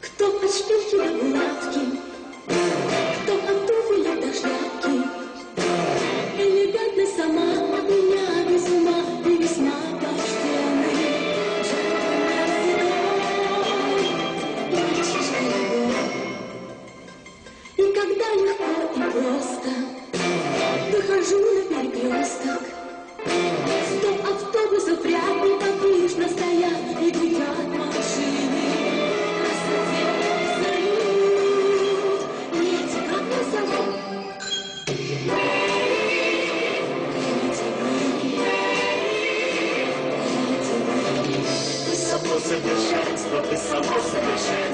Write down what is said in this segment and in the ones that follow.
Кто от шпильки до И когда легко и просто выхожу на перекресток, Сто автобусов ряд неподвижно стоят и гудят машины. Салют. Леди, как зовут? Леди вы. Леди вы. Ты само совершенство, ты само совершенство,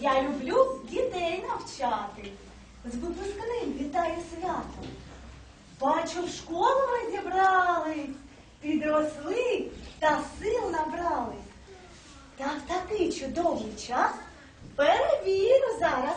Я люблю дітей навчати. З випускним вітаю свято. Бачу, в школу ви зібрались, підросли та сил набрались. Та в такий чудовий час перевірю зараз.